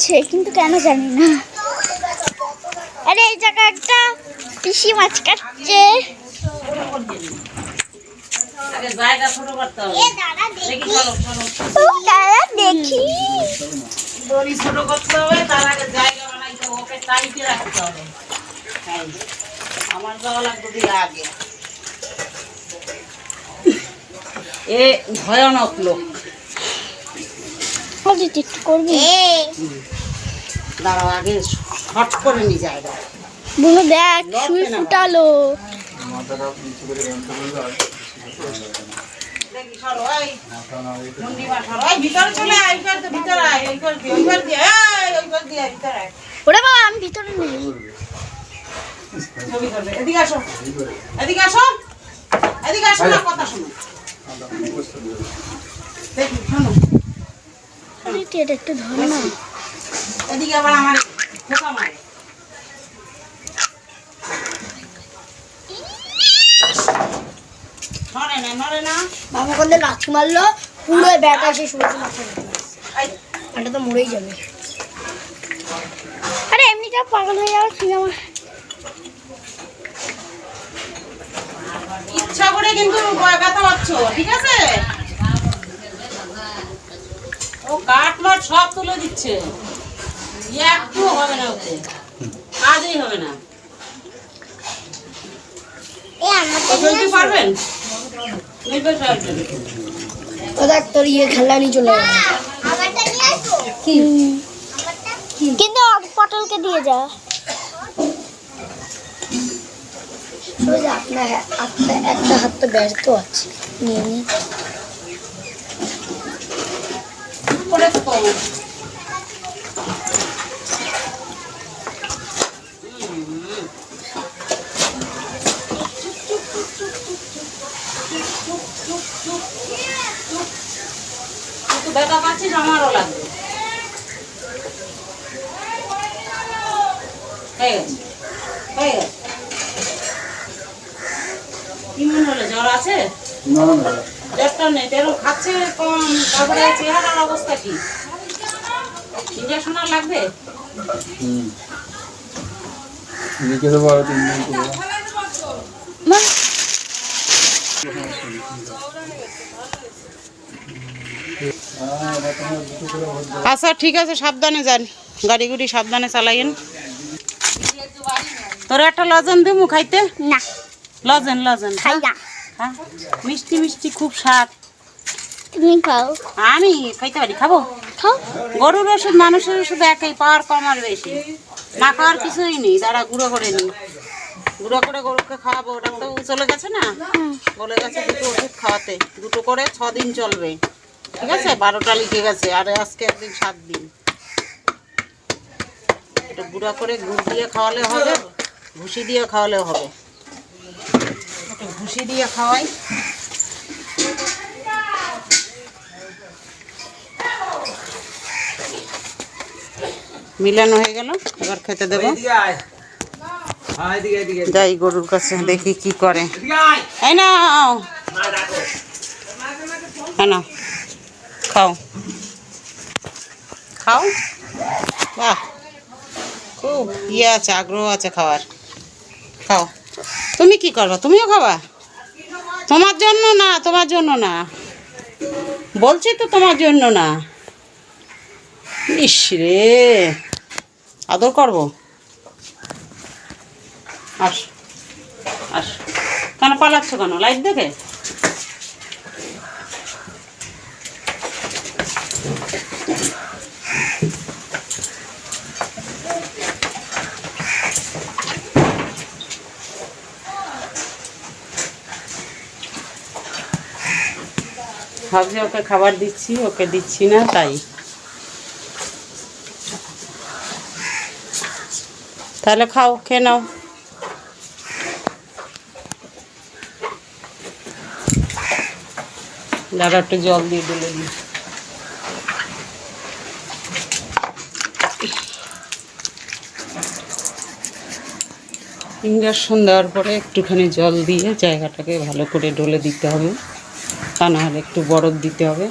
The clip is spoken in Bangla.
দিচ্ছে কিন্তু কেন জানি না। আরে এই জায়গায় একটা পিসি মাছ কাটছে। আগে জায়গা ছোট করতে হবে। দেখি। চলো চলো। ও দাঁড়া দেখি। দড়ি ছোট করতে হবে তার আগে জায়গা বানাইতে ওকে টাইটে রাখতে হবে। আমার যাওয়া লাগবে দিয়ে আগে। এ ভয়ানক লোক। একটু করবি? দাঁড়াও আগে শর্ট করে নি জায়গা। বুনু দেখ শুই ফুটালো। ওরে বাবা আমি ভিতরে নেই। এদিকে আসো এদিকে আসো এদিকে আসো না কথা শোনো। দেখি শোনো। আরে এটা একটু ধর না এদিকে আবার আমার খোকা মারে। বাবা কোন লাথি মারলো পুরো ব্যাট আসে সূর্য এটা তো মরেই যাবে। আরে এমনিটা পাগল হয়ে যাবে তুই আমার ইচ্ছা করে কিন্তু ব্যথা পাচ্ছ ঠিক আছে? ও কাঠ মাঠ সব তুলে দিচ্ছে। একটু হবে না ওতে। কাজই হবে না। পারবেন? ও দেখ তোর ইয়ে খেলা নিয়ে চলে যাবে কি? কিন্তু পটলকে দিয়ে যা। আপনার একটা একটা হাত তো ব্যস্ত আছে। নিয়ে নিয়ে করে তো একটু ব্যথা পাচ্ছিস আমারও লাগবে হয়ে গেছে। হয়ে গেছে। কি মনে হলো, জ্বর আছে? না না। নেই তেরো খাচ্ছে কম তারপরে চেহারার অবস্থা কি? ইঞ্জেকশন লাগবে? লিখে দেবো আরও তিন দিন। আচ্ছা ঠিক আছে সাবধানে যান। গাড়ি গুড়ি সাবধানে চালাইন তোর একটা লজেন দিমু খাইতে? না। লজেন লজেন। খাই না হ্যাঁ? মিষ্টি মিষ্টি খুব স্বাদ। তুমি খাও। আমি খাইতে পারি খাব? খাও। গরুর ওষুধ মানুষের ওষুধ একই পাওয়ার কম আর বেশি। না খাওয়ার কিছুই নেই দাঁড়া গুঁড়ো করে নি। গুঁড়ো করে গরুকে খাওয়াবো ওটা তো চলে গেছে না? বলে গেছে দুটো ওষুধ খাওয়াতে। দুটো করে ছ দিন চলবে। ঠিক আছে? বারোটা লিখে গেছে আর আজকে একদিন সাত দিন। এটা গুঁড়া করে গুড় দিয়ে খাওয়ালে হবে ভুসি দিয়ে খাওয়ালেও হবে। একটু ভুসি দিয়ে খাওয়াই। মিলানো হয়ে গেল এবার খেতে দেবো। যাই গরুর কাছে দেখি কি করে। এই না হ্যাঁ না খাও। খাও? বাহ। খুব ইয়ে আছে আগ্রহ আছে খাওয়ার। খাও। তুমি কি করবা? তুমিও খাবা? তোমার জন্য না, তোমার জন্য না। বলছি তো তোমার জন্য না। ইস রে। আদর করব। আস আস। কেন পালাচ্ছ কেন? লাইট দেখে? ভাবছি ওকে খাবার দিচ্ছি, ওকে দিচ্ছি না, তাই। তাহলে খাও, খেয়ে নাও। দাদা একটু জল দিয়ে দিলে দিই ইঞ্জেকশন দেওয়ার পরে একটুখানি জল দিয়ে জায়গাটাকে ভালো করে ডলে দিতে হবে। তা না হলে একটু বরফ দিতে হবে।